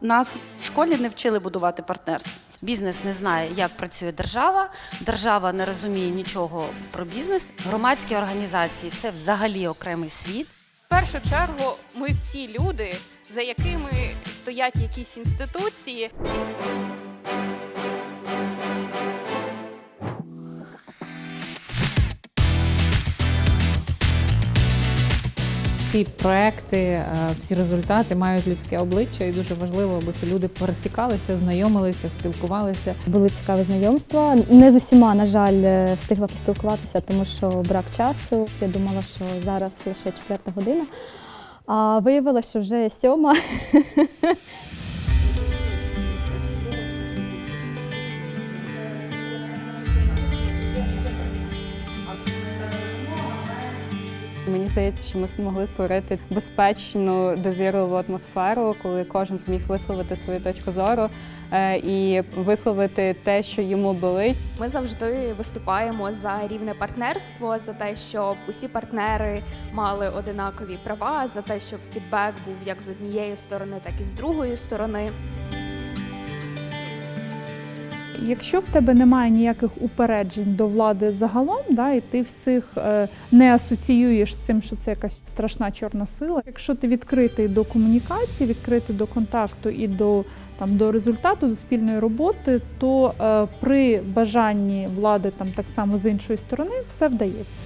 Нас в школі не вчили будувати партнерство. Бізнес не знає, як працює держава. Держава не розуміє нічого про бізнес. Громадські організації це взагалі окремий світ. В першу чергу, ми всі люди, за якими стоять якісь інституції. Всі проекти, е, всі результати мають людське обличчя, і дуже важливо, аби ці люди пересікалися, знайомилися, спілкувалися. Були цікаві знайомства. Не з усіма, на жаль, е, встигла поспілкуватися, тому що брак часу. Я думала, що зараз лише четверта година. А виявилося, що вже сьома. здається, що ми змогли створити безпечну довірливу атмосферу, коли кожен зміг висловити свою точку зору е, і висловити те, що йому болить. Ми завжди виступаємо за рівне партнерство, за те, щоб усі партнери мали одинакові права, за те, щоб фідбек був як з однієї сторони, так і з другої сторони. Якщо в тебе немає ніяких упереджень до влади загалом, да, і ти всіх е, не асоціюєш з цим, що це якась страшна чорна сила. Якщо ти відкритий до комунікації, відкритий до контакту і до там до результату, до спільної роботи, то е, при бажанні влади там так само з іншої сторони все вдається.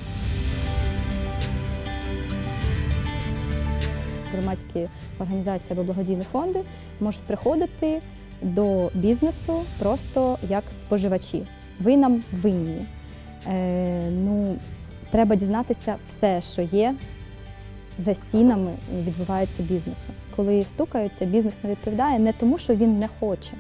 Громадські організації або благодійні фонди можуть приходити до бізнесу просто як споживачі. Ви нам винні. Е, ну, треба дізнатися все, що є за стінами відбувається бізнесу. Коли стукаються, бізнес не відповідає не тому, що він не хоче,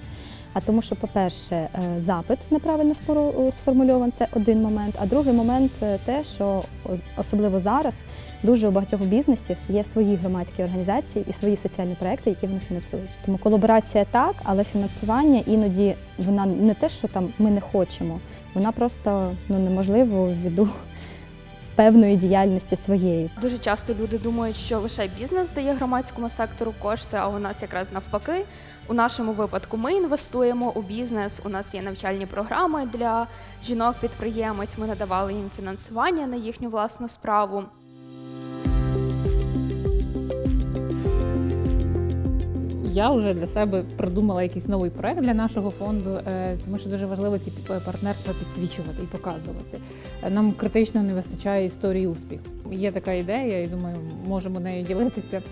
а тому, що, по-перше, е, запит неправильно споро- сформульований, це один момент. А другий момент е, те, що ос- особливо зараз дуже у багатьох бізнесів є свої громадські організації і свої соціальні проекти, які вони фінансують. Тому колаборація так, але фінансування іноді вона не те, що там ми не хочемо, вона просто ну неможливо ввиду певної діяльності своєї. Дуже часто люди думають, що лише бізнес дає громадському сектору кошти, а у нас якраз навпаки. У нашому випадку ми інвестуємо у бізнес. У нас є навчальні програми для жінок-підприємець. Ми надавали їм фінансування на їхню власну справу. Я вже для себе придумала якийсь новий проект для нашого фонду, е, тому що дуже важливо ці партнерства підсвічувати і показувати. Е, Нам критично не вистачає історії успіху. Є така ідея, і думаю, можемо нею ділитися.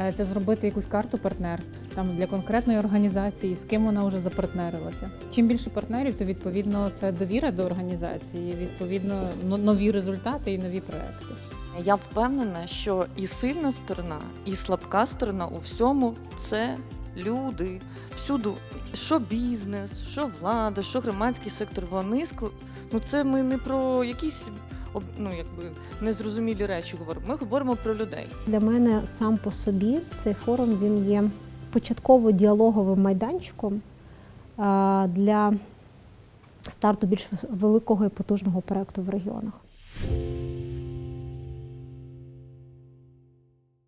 Е, Це зробити якусь карту партнерств там для конкретної організації, з ким вона вже запартнерилася. Чим більше партнерів, то відповідно це довіра до організації, відповідно нові результати і нові проекти. Я впевнена, що і сильна сторона, і слабка сторона у всьому це люди. Всюду, що бізнес, що влада, що громадський сектор, вони скл... ну це ми не про якісь ну, якби незрозумілі речі говоримо. Ми говоримо про людей. Для мене сам по собі цей форум він є початково діалоговим майданчиком для старту більш великого і потужного проекту в регіонах.